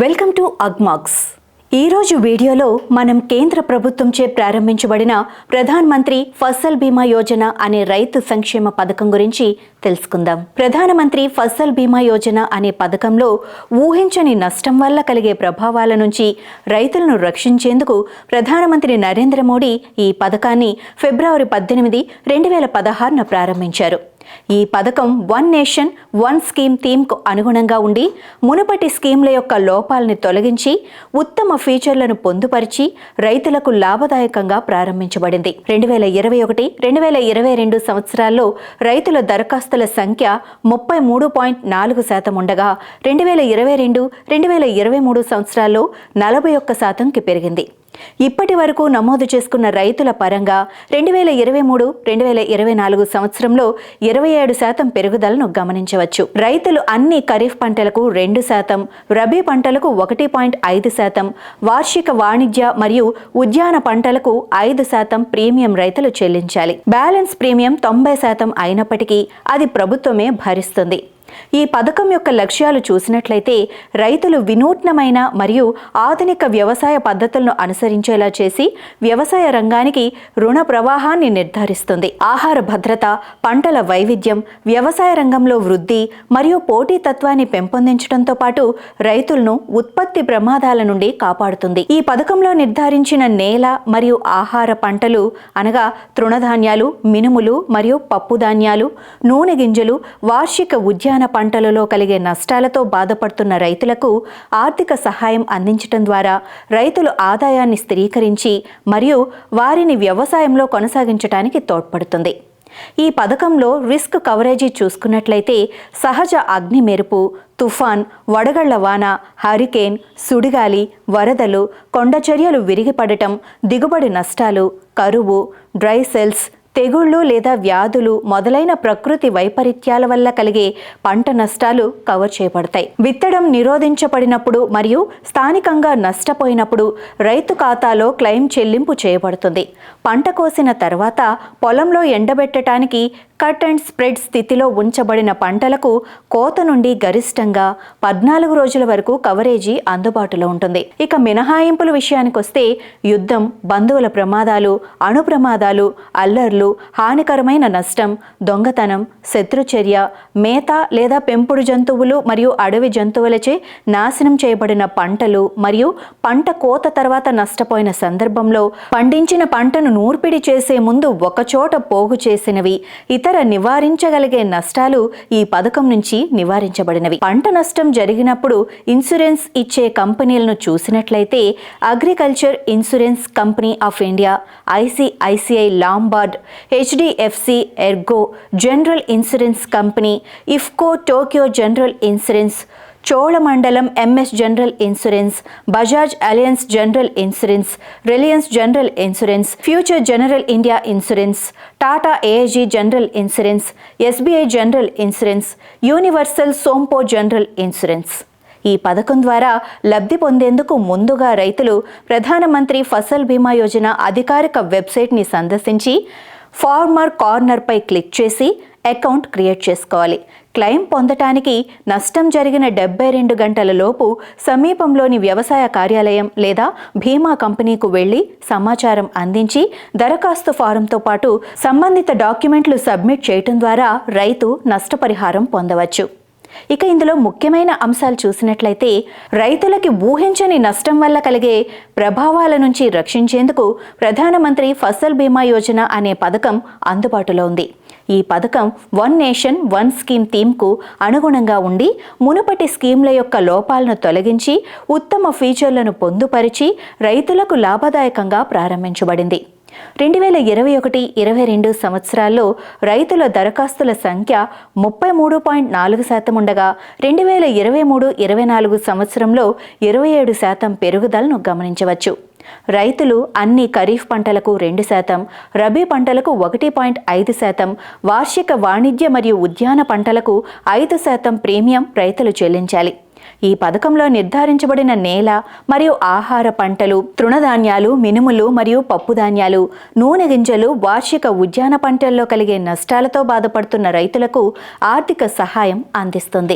Welcome to Agmax. ఈరోజు వీడియోలో మనం కేంద్ర ప్రభుత్వంచే ప్రారంభించబడిన ప్రధాన్ మంత్రి ఫసల్ బీమా యోజన అనే రైతు సంక్షేమ పథకం గురించి తెలుసుకుందాం. ప్రధానమంత్రి ఫసల్ బీమా యోజన అనే పథకంలో ఊహించని నష్టం వల్ల కలిగే ప్రభావాల నుంచి రైతులను రక్షించేందుకు ప్రధానమంత్రి నరేంద్ర మోడీ ఈ పథకాన్ని ఫిబ్రవరి పద్దెనిమిది రెండు వేల పదహారున ప్రారంభించారు. ఈ పథకం వన్ నేషన్ వన్ స్కీమ్ థీమ్కు అనుగుణంగా ఉండి మునుపటి స్కీమ్ల యొక్క లోపాలని తొలగించి ఉత్తమ ఫీచర్లను పొందుపరిచి రైతులకు లాభదాయకంగా ప్రారంభించబడింది. రెండు వేల ఇరవై ఒకటి రెండు వేల ఇరవై రెండు సంవత్సరాల్లో రైతుల దరఖాస్తుల సంఖ్య ముప్పై మూడు పాయింట్ నాలుగు శాతం ఉండగా రెండు వేల ఇరవై రెండు రెండు వేల ఇరవై మూడు సంవత్సరాల్లో నలభై ఒక్క శాతంకి పెరిగింది. ఇప్పటి వరకు నమోదు చేసుకున్న రైతుల పరంగా రెండు వేల ఇరవై మూడు రెండు వేల ఇరవై నాలుగు సంవత్సరంలో ఇరవై ఏడు శాతం పెరుగుదలను గమనించవచ్చు. రైతులు అన్ని ఖరీఫ్ పంటలకు రెండు శాతం రబీ పంటలకు ఒకటి పాయింట్ ఐదు శాతం వార్షిక వాణిజ్య మరియు ఉద్యాన పంటలకు ఐదు శాతం ప్రీమియం రైతులు చెల్లించాలి. బ్యాలెన్స్ ప్రీమియం తొంభై శాతం అయినప్పటికీ అది ప్రభుత్వమే భరిస్తుంది. ఈ పథకం యొక్క లక్ష్యాలు చూసినట్లయితే రైతులు వినూత్నమైన మరియు ఆధునిక వ్యవసాయ పద్ధతులను అనుసరించేలా చేసి వ్యవసాయ రంగానికి రుణ ప్రవాహాన్ని నిర్ధారిస్తుంది. ఆహార భద్రత పంటల వైవిధ్యం వ్యవసాయ రంగంలో వృద్ధి మరియు పోటీతత్వాన్ని పెంపొందించడంతో పాటు రైతులను ఉత్పత్తి ప్రమాదాల నుండి కాపాడుతుంది. ఈ పథకంలో నిర్ధారించిన నేల మరియు ఆహార పంటలు అనగా తృణధాన్యాలు మినుములు మరియు పప్పుధాన్యాలు నూనె గింజలు వార్షిక ఉద్యాన పంటలలో కలిగే నష్టాలతో బాధపడుతున్న రైతులకు ఆర్థిక సహాయం అందించటం ద్వారా రైతులు ఆదాయాన్ని స్థిరీకరించి మరియు వారిని వ్యవసాయంలో కొనసాగించడానికి తోడ్పడుతుంది. ఈ పథకంలో రిస్క్ కవరేజీ చూసుకున్నట్లయితే సహజ అగ్ని మెరుపు తుఫాన్ వడగళ్ళ వాన హరికేన్ సుడిగాలి వరదలు కొండచర్యలు విరిగిపడటం దిగుబడి నష్టాలు కరువు డ్రై సెల్స్ తెగుళ్ళు లేదా వ్యాధులు మొదలైన ప్రకృతి వైపరీత్యాల వల్ల కలిగే పంట నష్టాలు కవర్ చేయబడతాయి. విత్తడం నిరోధించబడినప్పుడు మరియు స్థానికంగా నష్టపోయినప్పుడు రైతు ఖాతాలో క్లెయిమ్ చెల్లింపు చేయబడుతుంది. పంట కోసిన తర్వాత పొలంలో ఎండబెట్టడానికి కట్ అండ్ స్ప్రెడ్ స్థితిలో ఉంచబడిన పంటలకు కోత నుండి గరిష్టంగా పద్నాలుగు రోజుల వరకు కవరేజీ అందుబాటులో ఉంటుంది. ఇక మినహాయింపుల విషయానికి వస్తే యుద్ధం బంధువుల ప్రమాదాలు అణు ప్రమాదాలు అల్లర్లు హానికరమైన నష్టం దొంగతనం శత్రుచర్య మేత లేదా పెంపుడు జంతువులు మరియు అడవి జంతువులచే నాశనం చేయబడిన పంటలు మరియు పంట కోత తర్వాత నష్టపోయిన సందర్భంలో పండించిన పంటను నూర్పిడి చేసే ముందు ఒకచోట పోగు చేసినవి. ఇతర నివారించగలిగే నష్టాలు ఈ పథకం నుంచి నివారించబడినవి. పంట నష్టం జరిగినప్పుడు ఇన్సూరెన్స్ ఇచ్చే కంపెనీలను చూసినట్లయితే agriculture insurance company of India ICICI Lombard HDFC Ergo general insurance company IFFCO Tokyo general insurance Cholamandalam MS general insurance Bajaj Allianz general insurance Reliance general insurance future general India insurance Tata AIG general insurance SBI general insurance universal Sompo general insurance. ఈ పథకం ద్వారా లబ్ధి పొందేందుకు ముందుగా రైతులు ప్రధానమంత్రి ఫసల్ బీమా యోజన అధికారిక వెబ్సైట్ని సందర్శించి ఫార్మర్ కార్నర్పై క్లిక్ చేసి అకౌంట్ క్రియేట్ చేసుకోవాలి. క్లెయిమ్ పొందటానికి నష్టం జరిగిన డెబ్బై రెండు గంటల లోపు సమీపంలోని వ్యవసాయ కార్యాలయం లేదా బీమా కంపెనీకు వెళ్ళి సమాచారం అందించి దరఖాస్తు ఫారంతో పాటు సంబంధిత డాక్యుమెంట్లు సబ్మిట్ చేయటం ద్వారా రైతు నష్టపరిహారం పొందవచ్చు. ఇక ఇందులో ముఖ్యమైన అంశాలు చూసినట్లయితే రైతులకి ఊహించని నష్టం వల్ల కలిగే ప్రభావాల నుంచి రక్షించేందుకు ప్రధానమంత్రి ఫసల్ బీమా యోజన అనే పథకం అందుబాటులో ఉంది. ఈ పథకం వన్ నేషన్ వన్ స్కీమ్ థీమ్కు అనుగుణంగా ఉండి మునుపటి స్కీమ్ల యొక్క లోపాలను తొలగించి ఉత్తమ ఫీచర్లను పొందుపరిచి రైతులకు లాభదాయకంగా ప్రారంభించబడింది. రెండు వేల ఇరవై ఒకటి ఇరవై రెండు సంవత్సరాల్లో రైతుల దరఖాస్తుల సంఖ్య ముప్పై మూడు పాయింట్ నాలుగు శాతం ఉండగా రెండు వేల ఇరవై మూడు ఇరవై నాలుగు సంవత్సరంలో ఇరవై ఏడు శాతం పెరుగుదలను గమనించవచ్చు. రైతులు అన్ని ఖరీఫ్ పంటలకు రెండు శాతం రబీ పంటలకు ఒకటి పాయింట్ ఐదు శాతం వార్షిక వాణిజ్య మరియు ఉద్యాన పంటలకు ఐదు శాతం ప్రీమియం రైతులు చెల్లించాలి. ఈ పథకంలో నిర్ధారించబడిన నేల మరియు ఆహార పంటలు తృణధాన్యాలు మినుములు మరియు పప్పుధాన్యాలు నూనె గింజలు వార్షిక ఉద్యాన పంటల్లో కలిగే నష్టాలతో బాధపడుతున్న రైతులకు ఆర్థిక సహాయం అందిస్తుంది.